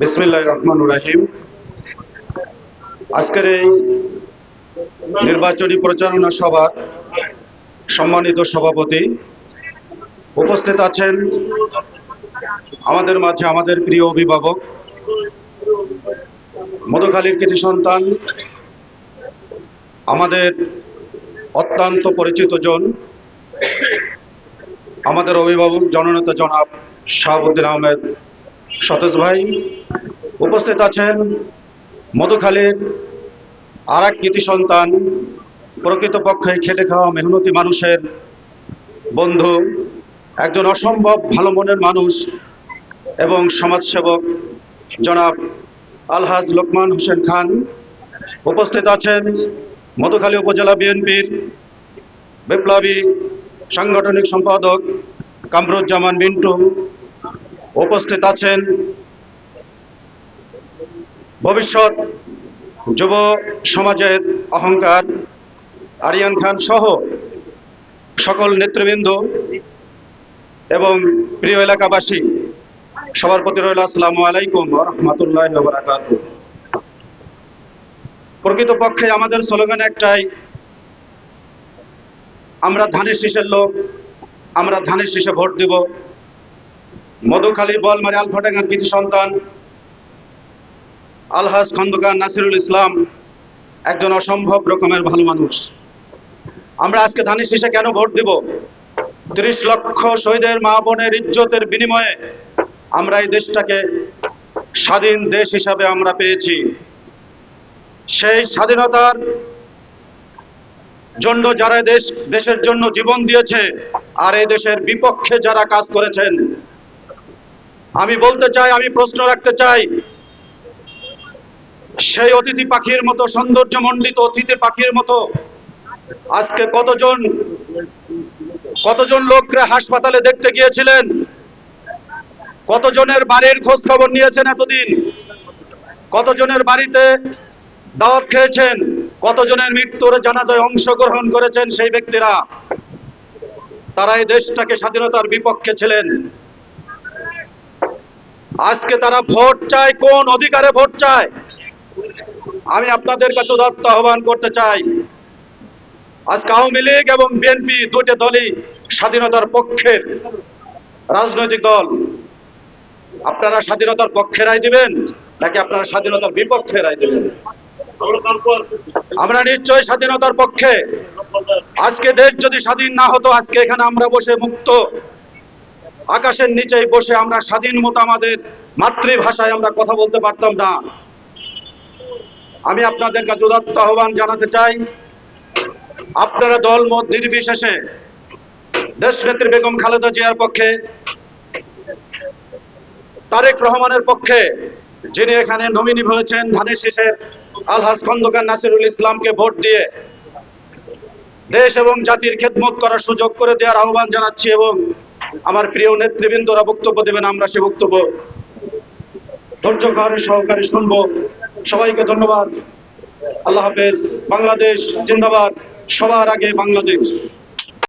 বিসমিল্লাহ রহমান রাহিম। আজকের এই নির্বাচনী প্রচারণা সভার সম্মানিত সভাপতি উপস্থিত আছেন আমাদের মাঝে আমাদের প্রিয় অভিভাবক, মধুখালীর কৃতি সন্তান, আমাদের অত্যন্ত পরিচিত জন, আমাদের অভিভাবক জননেতা জনাব শাহাবুদ্দিন আহমেদ সতেজ ভাই উপস্থিত আছেন মধুখালীর আর এক কৃতি সন্তান, প্রকৃতপক্ষে খেটে খাওয়া মেহনতি মানুষের বন্ধু, একজন অসম্ভব ভালো মনের মানুষ এবং সমাজসেবক জনাব আলহাজ লোকমান হোসেন খান। উপস্থিত আছেন মধুখালী উপজেলা বিএনপির বিপ্লবী সাংগঠনিক সম্পাদক কামরুজ্জামান মিন্টু উপস্থিত আছেন ভবিষ্যৎ যুব সমাজের অহংকার, আরিয়ান খান সহ সকল নেতৃবৃন্দ এবং প্রিয় এলাকাবাসী, সবার প্রতি রইল আসসালামু আলাইকুম রহমতুল্লাহ বারাকাত প্রকৃতপক্ষে আমাদের স্লোগান একটাই, আমরা ধানের শীষের লোক, আমরা ধানের শীষে ভোট দিব। মধুখালী বলমারি আলফাডাঙ্গার কৃতি সন্তান। আলহাজ খন্দকার নাসিরুল ইসলাম একজন অসম্ভব রকমের ভালো মানুষ। আমরা আজকে ধানের শীষে কেন ভোট দিব? তিরিশ লক্ষ শহীদের মা বোনের ইজ্জতের বিনিময়ে আমরা এই দেশটাকে স্বাধীন দেশ হিসাবে আমরা পেয়েছি। সেই স্বাধীনতার জন্য যারা দেশ দেশের জন্য জীবন দিয়েছে, আর এই দেশের বিপক্ষে যারা কাজ করেছেন আমি বলতে চাই, আমি প্রশ্ন রাখতে চাই। সেই অতিথি পাখির মতো সৌন্দর্যমণ্ডিত অতিথি পাখির মতো আজকে কতজন কতজন লোকরা হাসপাতালে দেখতে গিয়েছিলেন? কতজনের বাড়ির খোঁজ খবর নিয়েছেন এতদিন? কতজনের বাড়িতে দাওয়াত খেয়েছেন? কতজনের মৃত্যুর জানাজায় অংশগ্রহণ করেছেন সেই ব্যক্তিরা? তারা এই দেশটাকে স্বাধীনতার বিপক্ষে ছিলেন। আজকে তারা ভোট চায়, কোন অধিকারে ভোট চায়? আমি আপনাদের কাছে উদাত্ত আহ্বান করতে চাই। আজকে আওয়ামী লীগ এবং বিএনপি দুটি দলই স্বাধীনতার পক্ষের রাজনৈতিক দল। আপনারা স্বাধীনতার পক্ষে রায় দিবেন, নাকি আপনারা স্বাধীনতার বিপক্ষে রায় দিবেন? আমরা নিশ্চয়ই স্বাধীনতার পক্ষে। আজকে দেশ যদি স্বাধীন না হতো, আজকে এখানে আমরা বসে মুক্ত। আকাশের নিচেই বসে আমরা স্বাধীন মতো আমাদের মাতৃভাষায় আমরা কথা বলতে পারতাম না। আমি আপনাদের কাছে উদাত্ত আহ্বান জানাতে চাই, আপনারা দল মত নির্বিশেষে দেশ নেত্রী বেগম খালেদা জিয়ার পক্ষে, তারেক রহমানের পক্ষে, যিনি এখানে নমিনি হয়েছেন ধানের শীষের আলহাজ খন্দকার নাসিরুল ইসলামকে ভোট দিয়ে, দেশ এবং জাতির খেদমত করার সুযোগ করে দেওয়ার আহ্বান জানাচ্ছি এবং আমার প্রিয় নেতৃবৃন্দরা বক্তব্য দেবেন, আমরা সে বক্তব্য ধৈর্য সহকারে সহকারে শুনব। সবাইকে ধন্যবাদ। আল্লাহ হাফেজ, বাংলাদেশ জিন্দাবাদ, সবার আগে বাংলাদেশ।